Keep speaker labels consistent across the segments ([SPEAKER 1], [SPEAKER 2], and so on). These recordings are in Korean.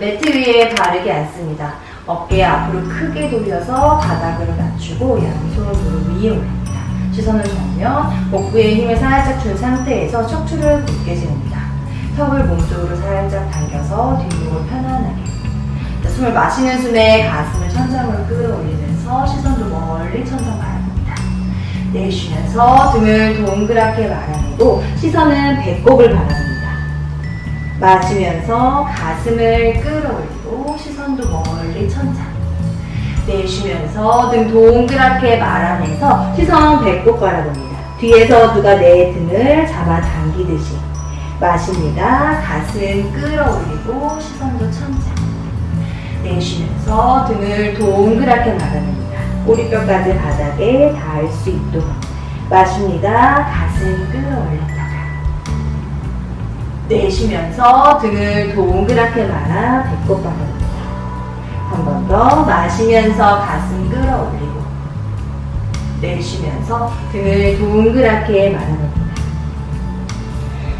[SPEAKER 1] 매트 위에 바르게 앉습니다. 어깨 앞으로 크게 돌려서 바닥으로 낮추고 양손을 무릎 위에 올립니다. 시선을 정면, 복부에 힘을 살짝 준 상태에서 척추를 곧게 세웁니다. 턱을 몸쪽으로 살짝 당겨서 뒷목을 편안하게. 자, 숨을 마시는 숨에 가슴을 천장으로 끌어올리면서 시선도 멀리 천장 바라봅니다. 내쉬면서 등을 동그랗게 말아내고 시선은 배꼽을 바라봅니다. 마시면서 가슴을 끌어올리고 시선도 멀리 천장. 내쉬면서 등 동그랗게 말아내서 시선 배꼽 바라봅니다. 뒤에서 누가 내 등을 잡아 당기듯이 마십니다. 가슴 끌어올리고 시선도 천장. 내쉬면서 등을 동그랗게 말아냅니다. 꼬리뼈까지 바닥에 닿을 수 있도록 마십니다. 가슴 끌어올렸다가 내쉬면서 등을 동그랗게 말아 배꼽 바라봅니다. 한 번 더 마시면서 가슴 끌어올리고 내쉬면서 등을 동그랗게 말아봅니다.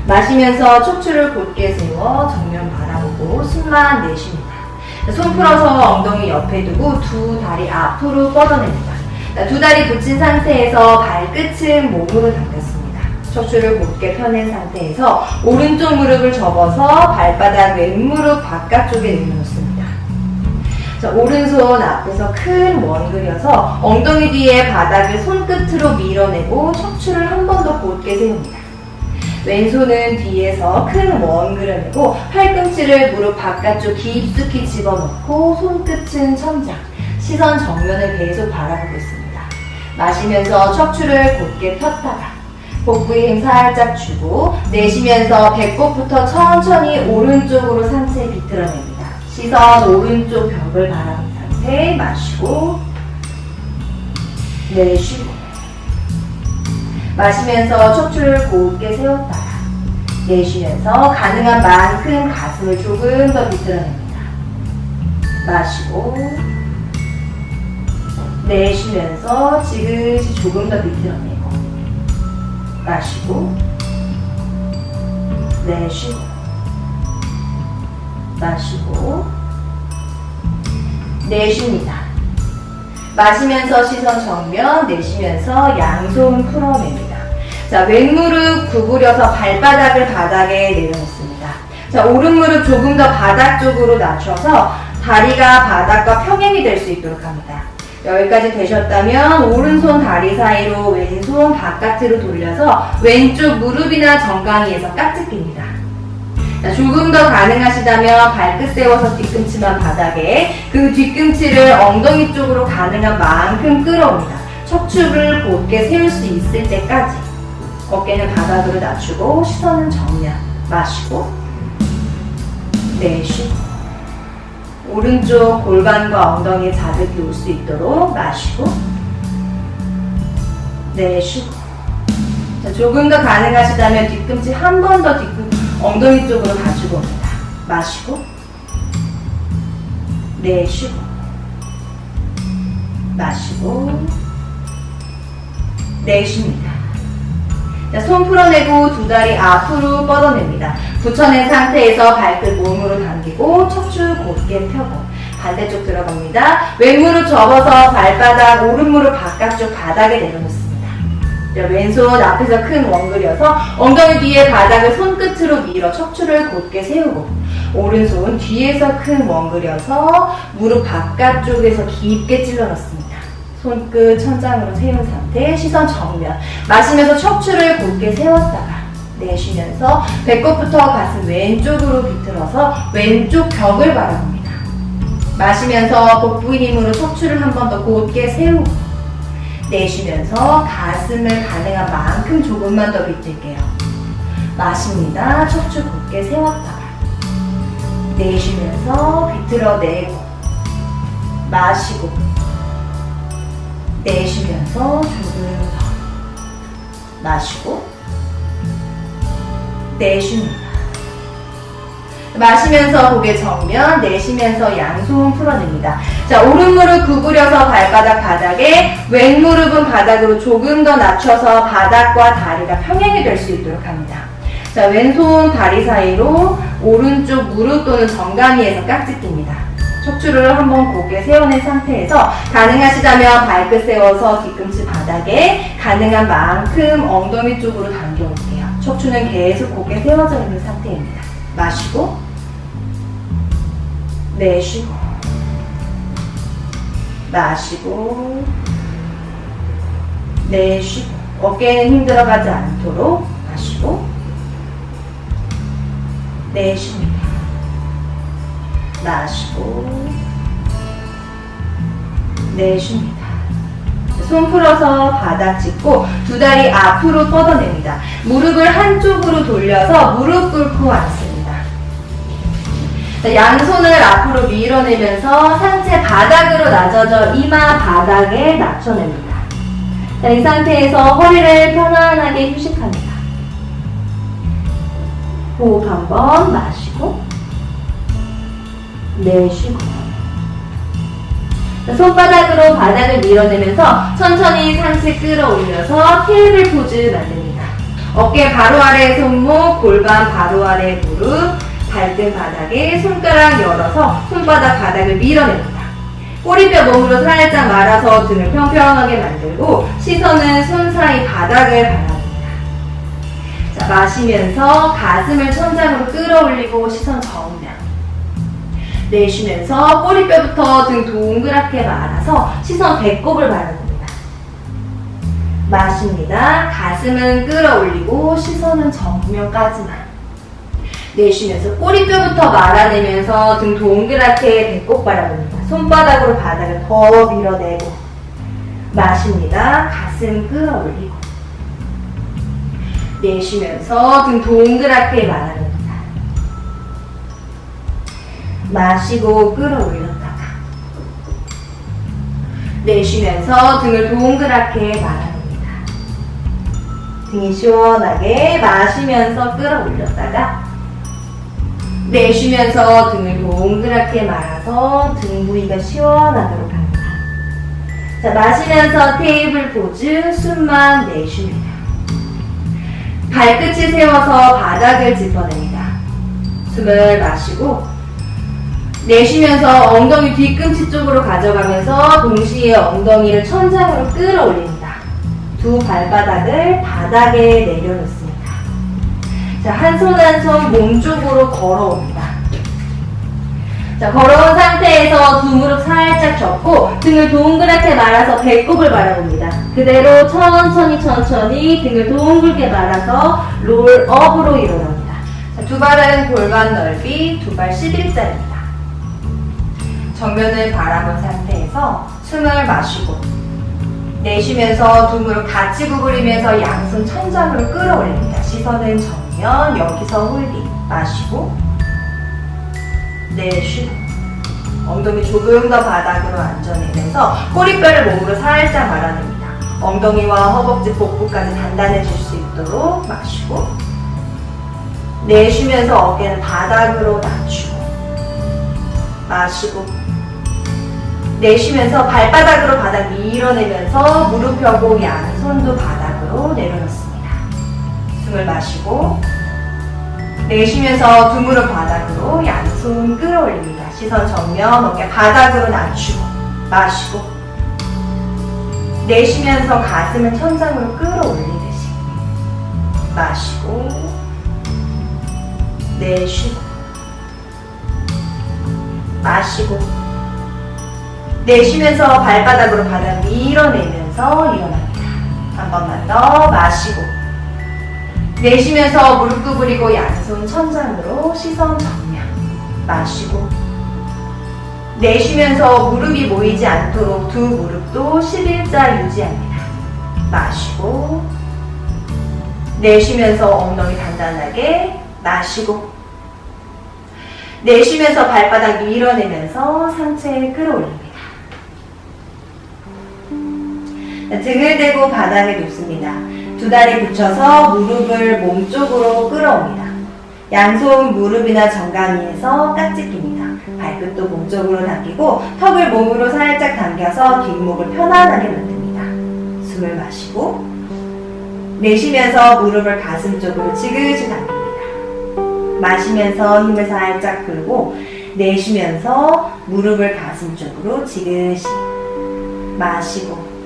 [SPEAKER 1] 마시면서 척추를 곧게 세워 정면 바라보고 숨만 내쉽니다. 손 풀어서 엉덩이 옆에 두고 두 다리 앞으로 뻗어냅니다. 두 다리 붙인 상태에서 발끝은 몸으로 당겼습니다. 척추를 곧게 펴낸 상태에서 오른쪽 무릎을 접어서 발바닥 왼무릎 바깥쪽에 내려놓습니다. 자, 오른손 앞에서 큰 원 그려서 엉덩이 뒤에 바닥을 손끝으로 밀어내고 척추를 한 번 더 곧게 세웁니다. 왼손은 뒤에서 큰 원 그려내고 팔꿈치를 무릎 바깥쪽 깊숙이 집어넣고 손끝은 천장, 시선 정면을 계속 바라보고 있습니다. 마시면서 척추를 곧게 폈다가 복부에 힘 살짝 주고 내쉬면서 배꼽부터 천천히 오른쪽으로 상체 비틀어냅니다. 시선 오른쪽 벽을 바라본 상태 마시고 내쉬고 마시면서 척추를 곧게 세웠다가 내쉬면서 가능한 만큼 가슴을 조금 더 비틀어냅니다. 마시고 내쉬면서 지그시 조금 더 비틀어내고 마시고 내쉬고 마시고 내쉽니다. 마시면서 시선 정면, 내쉬면서 양손 풀어냅니다. 자, 왼무릎 구부려서 발바닥을 바닥에 내려놓습니다. 자, 오른무릎 조금 더 바닥 쪽으로 낮춰서 다리가 바닥과 평행이 될 수 있도록 합니다. 여기까지 되셨다면 오른손 다리 사이로 왼손 바깥으로 돌려서 왼쪽 무릎이나 정강이에서 깍지낍니다. 자, 조금 더 가능하시다면 발끝 세워서 뒤꿈치만 바닥에 그 뒤꿈치를 엉덩이 쪽으로 가능한 만큼 끌어옵니다. 척추를 곧게 세울 수 있을 때까지 어깨는 바닥으로 낮추고 시선은 정면 마시고 내쉬고 오른쪽 골반과 엉덩이에 자극이 올 수 있도록 마시고 내쉬고 자, 조금 더 가능하시다면 뒤꿈치 한 번 더 뒤꿈치 엉덩이 쪽으로 가지고 옵니다. 마시고 내쉬고 마시고 내쉽니다. 자, 손 풀어내고 두 다리 앞으로 뻗어냅니다. 붙여낸 상태에서 발끝 몸으로 당기고 척추 곧게 펴고 반대쪽 들어갑니다. 왼무릎 접어서 발바닥 오른무릎 바깥쪽 바닥에 내려놓습니다. 자, 왼손 앞에서 큰 원 그려서 엉덩이 뒤에 바닥을 손끝으로 밀어 척추를 곧게 세우고 오른손 뒤에서 큰 원 그려서 무릎 바깥쪽에서 깊게 찔러 넣습니다. 손끝 천장으로 세운 상태, 시선 정면. 마시면서 척추를 곧게 세웠다가 내쉬면서 배꼽부터 가슴 왼쪽으로 비틀어서 왼쪽 벽을 바라봅니다. 마시면서 복부 힘으로 척추를 한 번 더 곧게 세우고 내쉬면서 가슴을 가능한 만큼 조금만 더 비틀게요. 마십니다. 척추 곧게 세웠다가 내쉬면서 비틀어 내고 마시고 내쉬면서 조금 더 마시고 내쉽니다. 마시면서 고개 정면, 내쉬면서 양손 풀어냅니다. 자, 오른 무릎 구부려서 발바닥 바닥에, 왼 무릎은 바닥으로 조금 더 낮춰서 바닥과 다리가 평행이 될 수 있도록 합니다. 자, 왼손 다리 사이로 오른쪽 무릎 또는 정강이에서 깍지 낍니다. 척추를 한번 고개 세워낸 상태에서 가능하시다면 발끝 세워서 뒤꿈치 바닥에 가능한 만큼 엉덩이 쪽으로 당겨올게요. 척추는 계속 고개 세워져 있는 상태입니다. 마시고 내쉬고 마시고 내쉬고 어깨는 힘들어가지 않도록 마시고 내쉽니다. 마시고 내쉽니다. 손 풀어서 바닥 짚고 두 다리 앞으로 뻗어냅니다. 무릎을 한쪽으로 돌려서 무릎 꿇고 앉습니다. 자, 양손을 앞으로 밀어내면서 상체 바닥으로 낮아져 이마 바닥에 낮춰냅니다. 자, 이 상태에서 허리를 편안하게 휴식합니다. 호흡 한번 마시고 내쉬고 자, 손바닥으로 바닥을 밀어내면서 천천히 상체 끌어올려서 테이블 포즈 만듭니다. 어깨 바로 아래 손목, 골반 바로 아래 무릎, 발등 바닥에 손가락 열어서 손바닥 바닥을 밀어냅니다. 꼬리뼈 몸으로 살짝 말아서 등을 평평하게 만들고 시선은 손 사이 바닥을 바라봅니다. 자, 마시면서 가슴을 천장으로 끌어올리고 시선 정면. 내쉬면서 꼬리뼈부터 등 동그랗게 말아서 시선 배꼽을 바라봅니다. 마십니다. 가슴은 끌어올리고 시선은 정면까지만. 내쉬면서 꼬리뼈부터 말아내면서 등 동그랗게 배꼽 바라봅니다. 손바닥으로 바닥을 더 밀어내고. 마십니다. 가슴 끌어올리고. 내쉬면서 등 동그랗게 말아냅니 마시고 끌어올렸다가 내쉬면서 등을 동그랗게 말아냅니다. 등이 시원하게 마시면서 끌어올렸다가 내쉬면서 등을 동그랗게 말아서 등 부위가 시원하도록 합니다. 자, 마시면서 테이블 포즈 숨만 내쉽니다. 발끝을 세워서 바닥을 짚어냅니다. 숨을 마시고 내쉬면서 엉덩이 뒤꿈치 쪽으로 가져가면서 동시에 엉덩이를 천장으로 끌어올립니다. 두 발바닥을 바닥에 내려놓습니다. 자, 한 손 한 손 몸 쪽으로 걸어옵니다. 자, 걸어온 상태에서 두 무릎 살짝 접고 등을 동그랗게 말아서 배꼽을 바라봅니다. 그대로 천천히 천천히 등을 동글게 말아서 롤업으로 일어납니다. 자, 두 발은 골반 넓이, 두 발 11자입니다. 정면을 바라본 상태에서 숨을 마시고 내쉬면서 두 무릎 같이 구부리면서 양손 천장으로 끌어올립니다. 시선은 정면, 여기서 홀딩. 마시고 내쉬고 엉덩이 조금 더 바닥으로 안전해내서 꼬리뼈를 몸으로 살짝 말아냅니다. 엉덩이와 허벅지, 복부까지 단단해질 수 있도록 마시고 내쉬면서 어깨는 바닥으로 낮추고 마시고 내쉬면서 발바닥으로 바닥 밀어내면서 무릎 펴고 양손도 바닥으로 내려놓습니다. 숨을 마시고 내쉬면서 두 무릎 바닥으로 양손 끌어올립니다. 시선 정면 어깨 바닥으로 낮추고 마시고 내쉬면서 가슴을 천장으로 끌어올리듯이 마시고 내쉬고 마시고 내쉬면서 발바닥으로 바닥 밀어내면서 일어납니다. 한 번만 더 마시고 내쉬면서 무릎 구부리고 양손 천장으로 시선 정면 마시고 내쉬면서 무릎이 모이지 않도록 두 무릎도 11자 유지합니다. 마시고 내쉬면서 엉덩이 단단하게 마시고 내쉬면서 발바닥 밀어내면서 상체 끌어올립니다. 등을 대고 바닥에 놓습니다. 두 다리 붙여서 무릎을 몸쪽으로 끌어옵니다. 양손 무릎이나 정강이에서 깍지 낍니다. 발끝도 몸쪽으로 당기고 턱을 몸으로 살짝 당겨서 뒷목을 편안하게 만듭니다. 숨을 마시고 내쉬면서 무릎을 가슴 쪽으로 지그시 당깁니다. 마시면서 힘을 살짝 풀고 내쉬면서 무릎을 가슴 쪽으로 지그시 마시고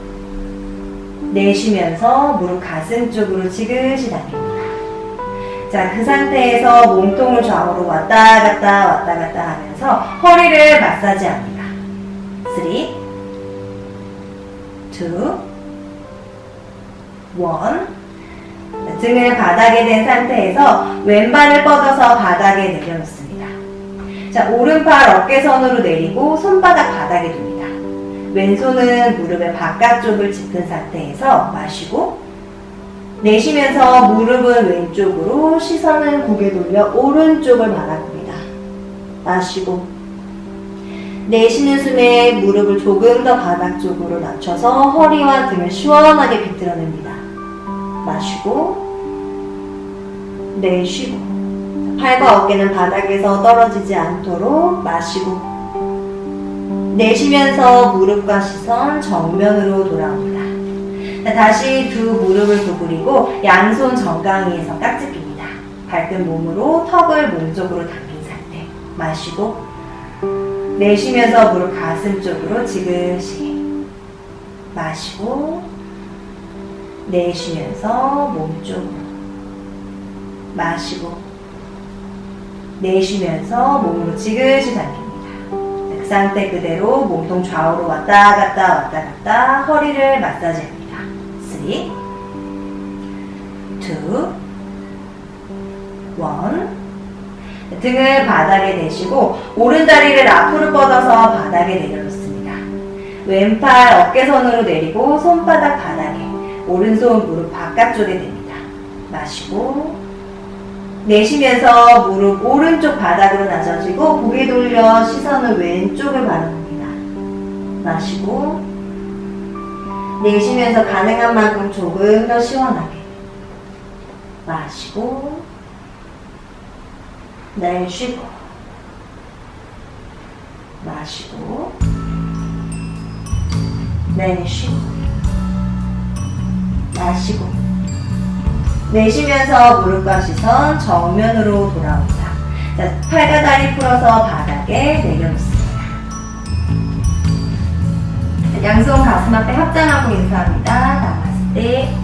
[SPEAKER 1] 내쉬면서 무릎 가슴 쪽으로 지그시 당깁니다. 자, 그 상태에서 몸통을 좌우로 왔다 갔다 왔다 갔다 하면서 허리를 마사지합니다. 3, 2, 1. 등을 바닥에 댄 상태에서 왼발을 뻗어서 바닥에 내려놓습니다. 자, 오른팔 어깨선으로 내리고 손바닥 바닥에 둡니다. 왼손은 무릎의 바깥쪽을 짚은 상태에서 마시고 내쉬면서 무릎은 왼쪽으로 시선은 고개 돌려 오른쪽을 바라봅니다. 마시고 내쉬는 숨에 무릎을 조금 더 바닥 쪽으로 낮춰서 허리와 등을 시원하게 비틀어냅니다. 마시고 내쉬고 팔과 어깨는 바닥에서 떨어지지 않도록 마시고 내쉬면서 무릎과 시선 정면으로 돌아옵니다. 자, 다시 두 무릎을 구부리고 양손 정강이에서 깍지 낍니다. 발끝 몸으로 턱을 몸쪽으로 당긴 상태. 마시고 내쉬면서 무릎 가슴 쪽으로 지그시 마시고 내쉬면서 몸쪽으로 마시고 내쉬면서 몸으로 지그시 당깁니다. 그 상태 그대로 몸통 좌우로 왔다 갔다 왔다 갔다 허리를 마사지합니다. 3, 2, 1. 등을 바닥에 대시고 오른다리를 앞으로 뻗어서 바닥에 내려놓습니다. 왼팔 어깨선으로 내리고 손바닥 바닥에 오른손 무릎 바깥쪽에 댑니다. 마시고 내쉬면서 무릎 오른쪽 바닥으로 낮아지고 고개 돌려 시선을 왼쪽을 바라봅니다. 마시고 내쉬면서 가능한 만큼 조금 더 시원하게 마시고 내쉬고 마시고 내쉬고 마시고 내쉬면서 무릎과 시선 정면으로 돌아옵니다. 자, 팔과 다리 풀어서 바닥에 내려놓습니다. 양손 가슴 앞에 합장하고 인사합니다. 나마스테.